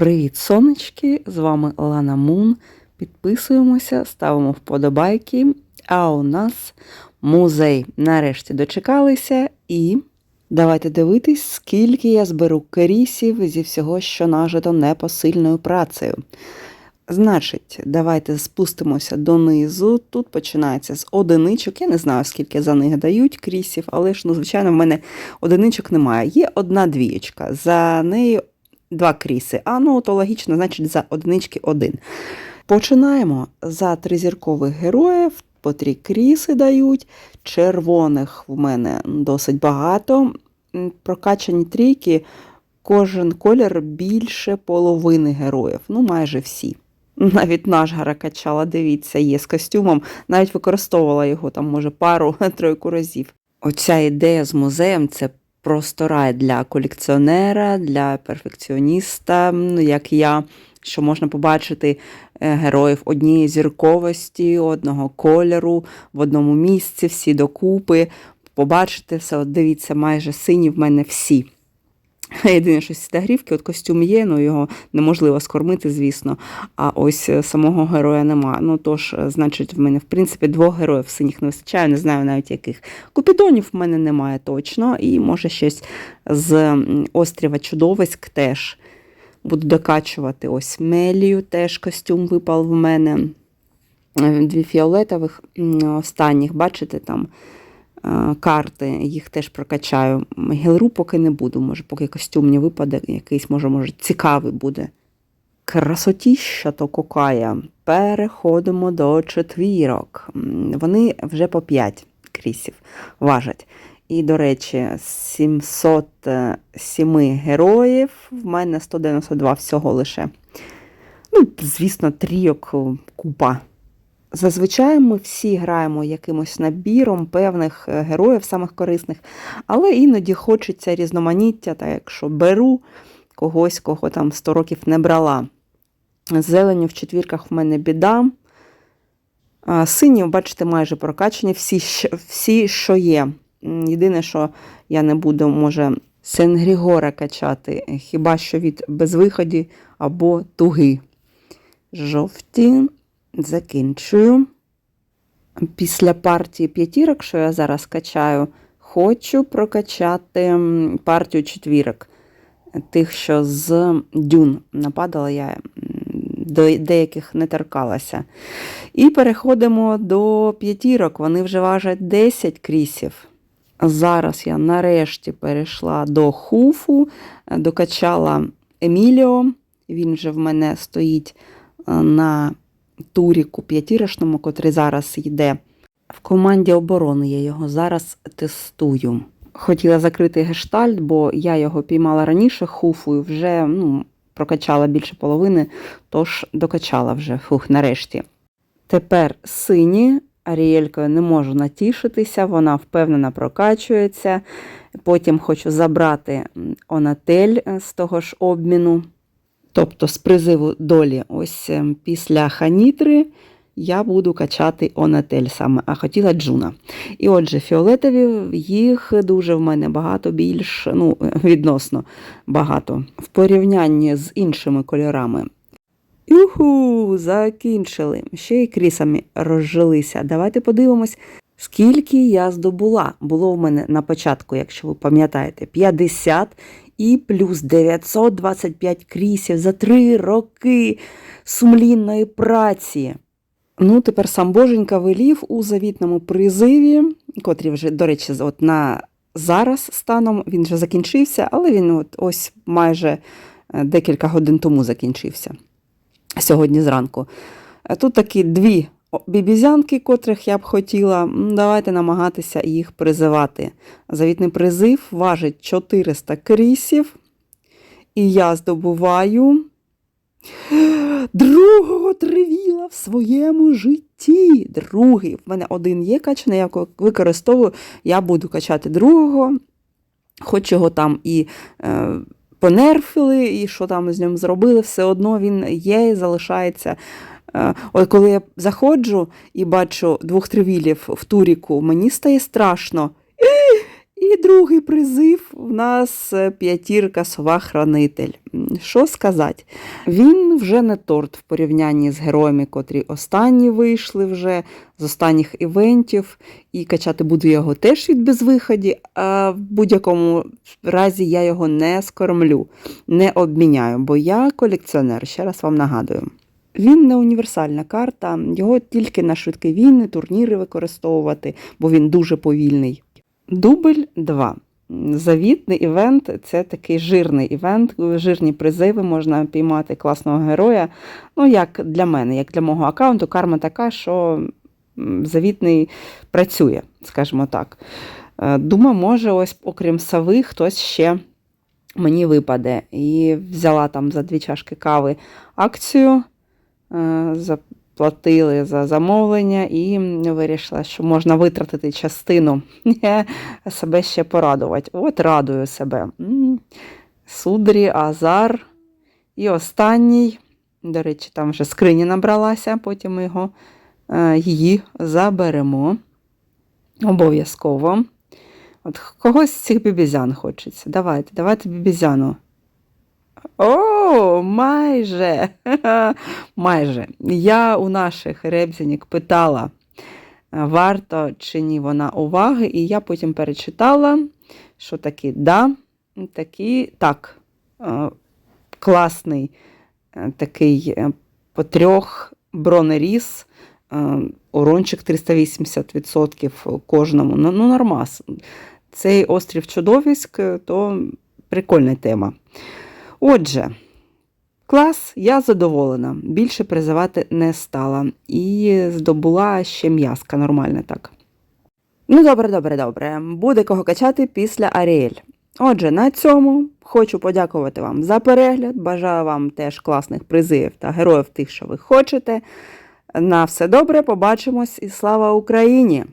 Привіт, сонечки! З вами Лана Мун. Підписуємося, ставимо вподобайки. А у нас музей. Нарешті дочекалися і давайте дивитись, скільки я зберу керісів зі всього, що нажито непосильною працею. Значить, давайте спустимося донизу. Тут починається з одиничок. Я не знаю, скільки за них дають крісів, але ж, ну, звичайно, в мене одиничок немає. Є одна двієчка. За нею два кріси. А ну, то логічно, значить, за одинички один. Починаємо за тризіркових героїв, по три кріси дають. Червоних в мене досить багато. Прокачані трійки, кожен колір більше половини героїв, ну майже всі. Навіть Нажгара качала, дивіться, є з костюмом, навіть використовувала його там, може, пару-тройку разів. Оця ідея з музеєм це просто рай для колекціонера, для перфекціоніста, ну, як я, що можна побачити е, героїв однієї зірковості, одного кольору, в одному місці, всі докупи. Побачити все, от дивіться, майже сині в мене всі. Єдине, що сідагрівки, от костюм є, ну його неможливо скормити, звісно. А ось е, самого героя нема. Ну тож, е, значить, в мене, в принципі, двох героїв синіх не вистачає, не знаю навіть яких. Купідонів в мене немає точно, і може щось з остріва чудовиськ теж буду докачувати. Ось Мелію теж костюм випав в мене. Е, Дві фіолетових останніх, бачите, там карти, їх теж прокачаю. Гелру поки не буду, може, поки костюм не випаде, якийсь, може, може, цікавий буде. Красотіща то кокая. Переходимо до четвірок. Вони вже по 5 крісів важать. І, до речі, 707 героїв в мене 192 всього лише. Ну, звісно, трійок купа. Зазвичай ми всі граємо якимось набіром певних е, героїв, самих корисних, але іноді хочеться різноманіття, так якщо беру когось, кого там 100 років не брала. З Зеленю в четвірках в мене біда. Сині, бачите, майже прокачані, всі, всі, що є. Єдине, що я не буду, може, Сенгрігора качати, хіба що від безвиході або туги. Жовті. Закінчую. Після партії п'ятірок, що я зараз качаю, хочу прокачати партію четвірок. Тих, що з дюн нападала, я до деяких не торкалася. І переходимо до п'ятірок. Вони вже важать 10 крісів. Зараз я нарешті перейшла до хуфу, докачала Еміліо. Він вже в мене стоїть е, на туріку п'ятірочному, котрий зараз йде. В команді оборони я його зараз тестую. Хотіла закрити гештальт, бо я його піймала раніше хуфою, вже ну, прокачала більше половини, тож докачала вже фух, нарешті. Тепер сині. Аріелькою не можу натішитися, вона впевнено прокачується. Потім хочу забрати Онатель з того ж обміну. Тобто з призиву долі, ось ем, після Ханітри я буду качати Онатель саме, а хотіла Джуна. І отже, фіолетові їх дуже в мене багато більш, ну, відносно багато. В порівнянні з іншими кольорами. Юху, закінчили. Ще й крісами розжилися. Давайте подивимось, скільки я здобула. Було в мене на початку, якщо ви пам'ятаєте, 50 і плюс 925 крісів за три роки сумлінної праці. Ну, тепер сам Боженька велів у завітному призиві, котрий вже, до речі, от на зараз станом він вже закінчився, але він от ось майже е, декілька годин тому закінчився. Сьогодні зранку. Е, Тут такі дві бібізянки, котрих я б хотіла. Давайте намагатися їх призивати. Завітний призив важить 400 крісів. І я здобуваю другого тривіла в своєму житті. Другий. В мене один є качаний, я використовую. Я буду качати другого. Хоч його там і е, понерфили, і що там з ним зробили, все одно він є і залишається. Е, От коли я заходжу і бачу двох тривілів в туріку, мені стає страшно. І другий призив у нас е, п'ятірка сова хранитель. Що сказати? Він вже не торт в порівнянні з героями, котрі останні вийшли вже з останніх івентів, і качати буду його теж від безвиході, а в будь-якому разі я його не скормлю, не обміняю, бо я колекціонер, ще раз вам нагадую. Він не універсальна карта, його тільки на швидкі війни, турніри використовувати, бо він дуже повільний. Дубль 2. Завітний івент це такий жирний івент, жирні призиви можна піймати класного героя. Ну, як для мене, як для мого аккаунту, карма така, що завітний працює, скажімо так. Е, Думаю, може, ось, окрім сави, хтось ще мені випаде. І взяла там за дві чашки кави акцію, заплатили за замовлення і вирішила, що можна витратити частину, себе ще порадувати. От радую себе. Судрі, Азар. І останній, до речі, там вже скрині набралася, потім ми його, е, її заберемо. Обов'язково. От когось з цих бібізян хочеться. Давайте, давайте бібізяну. О, майже. майже. Я у наших ребзінік питала, варто чи ні вона уваги, і я потім перечитала, що такі да, такі так. е, Класний е, такий е, по трьох бронеріз, е, урончик 380% кожному. Ну, ну нормас. Цей острів чудовиськ, то прикольна тема. Отже, клас, я задоволена. Більше призивати не стала. І здобула ще м'язка, нормально так. Ну, добре, добре, добре. Буде кого качати після Аріель. Отже, на цьому хочу подякувати вам за перегляд. Бажаю вам теж класних призивів та героїв тих, що ви хочете. На все добре, побачимось і слава Україні!